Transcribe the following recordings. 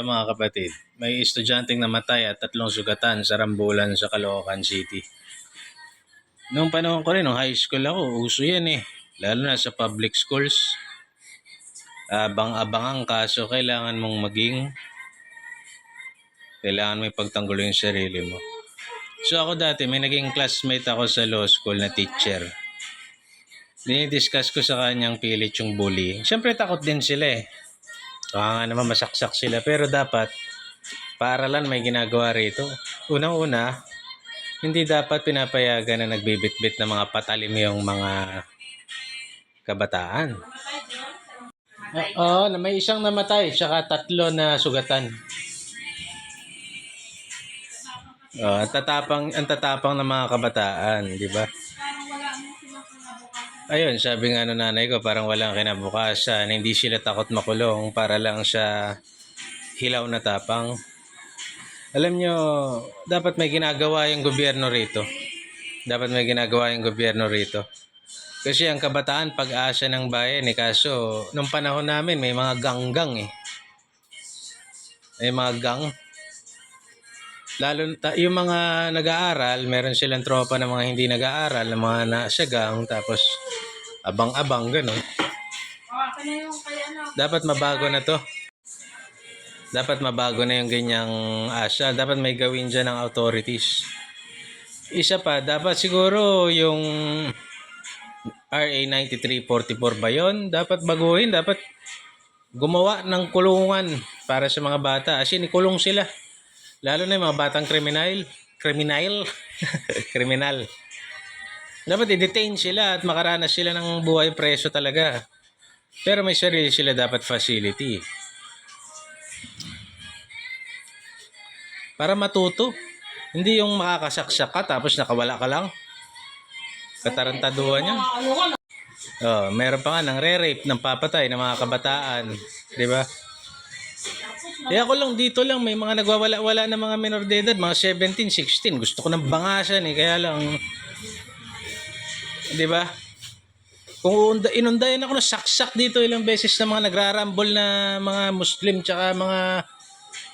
ito mga kapatid. May estudyanteng namatay at tatlong sugatan sa Rambulan sa Caloocan City. Noong panahon ko rin, nung high school ako, uso yan eh. Lalo na sa public schools. Abang-abang ang kaso, kailangan mong maging kailangan mo ipagtanggol yung sarili mo. So ako dati, may naging classmate ako sa law school na teacher. Dinidiscuss ko sa kanyang pilit yung bully. Siyempre takot din sila eh. Baka nga naman masaksak sila. Pero dapat, paaralan may ginagawa rito. Unang-una, hindi dapat pinapayagan na nagbibitbit ng mga patalim yung mga kabataan. Oo, na may isang namatay, tsaka tatlo na sugatan. Oh, ang tatapang, ang tatapang ng mga kabataan, di ba? Ayun, sabi nga ng nanay ko, parang walang kinabukasan. Hindi sila takot makulong para lang sa hilaw na tapang. Alam nyo, dapat may ginagawa yung gobyerno rito. Dapat may ginagawa yung gobyerno rito. Kasi ang kabataan, pag-asa ng bayan eh. Kaso, nung panahon namin, may mga ganggang eh. May mga gang. Lalo yung mga nag-aaral, meron silang tropa ng mga hindi nag-aaral, ng mga nasa gang, tapos abang-abang, gano'n. Dapat mabago na to. Dapat mabago na yung ganyang asa. Dapat may gawin dyan ng authorities. Isa pa, dapat siguro yung RA 9344 ba yun? Dapat baguhin, dapat gumawa ng kulungan para sa mga bata. As in, ikulong sila. Lalo na yung mga batang kriminal. Kriminal? Kriminal. Dapat i-detain sila at makaranas sila ng buhay preso talaga. Pero may sarili sila dapat facility. Para matuto. Hindi yung makakasaksak ka tapos nakawala ka lang. Katarantaduhan yan. Oh, meron pa nga ng re-rape, ng papatay ng mga kabataan. Di ba? Eh ako lang dito lang may mga nagwawala-wala na mga minor de edad, mga 17, 16. Gusto ko nang bangasan eh, kaya lang 'di ba? Kung unda- inundayan ako na saksak dito ilang beses na mga nagrarambol na mga Muslim tsaka mga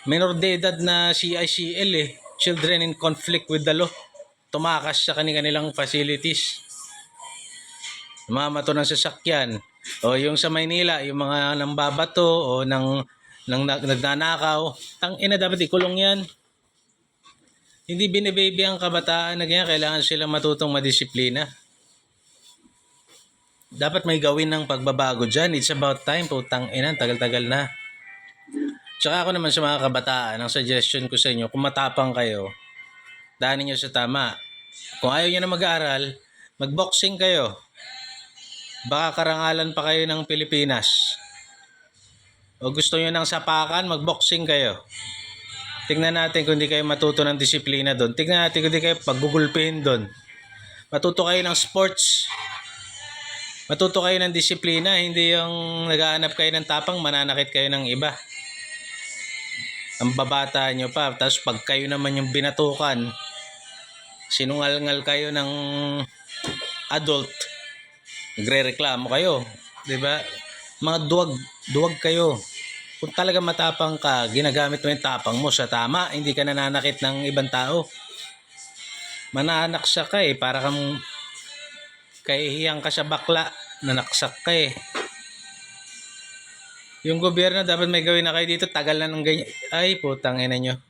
minor de edad na CICL eh, children in conflict with the law. Tumakas sa kanilang facilities. Mamato ng sasakyan. O yung sa Maynila, yung mga nambabato o ng nang nag- nagnanakaw, tang ina dapat ikulong yan. Hindi binibaby ang kabataan na ganyan, kailangan silang matutong madisiplina. Dapat may gawin ng pagbabago dyan. It's about time, putang ina, tagal-tagal na. Tsaka ako naman sa mga kabataan, ang suggestion ko sa inyo, kung matapang kayo, daanin nyo sa tama. Kung ayaw nyo na mag-aaral, mag-boxing kayo. Baka karangalan pa kayo ng Pilipinas. O gusto nyo ng sapakan, mag-boxing kayo. Tingnan natin kung di kayo matuto ng disiplina doon. Tingnan natin kung di kayo paggugulpihin doon. Matuto kayo ng sports. Matuto kayo ng disiplina, hindi yung nagaanap kayo ng tapang, mananakit kayo ng iba. Ang babata nyo pa, tapos pag kayo naman yung binatukan, sinungal-ngal kayo ng adult, nagre-reklamo kayo. 'Di ba? Mga duwag, duwag kayo. Kung talaga matapang ka, ginagamit mo yung tapang mo sa tama, hindi ka nananakit ng ibang tao. Mananaksa ka eh, para kang kahihiyang ka sa bakla, nanaksak ka eh. Yung gobyerno dapat may gawin na kayo dito, tagal na ng ganyan. Ay, putang ina nyo.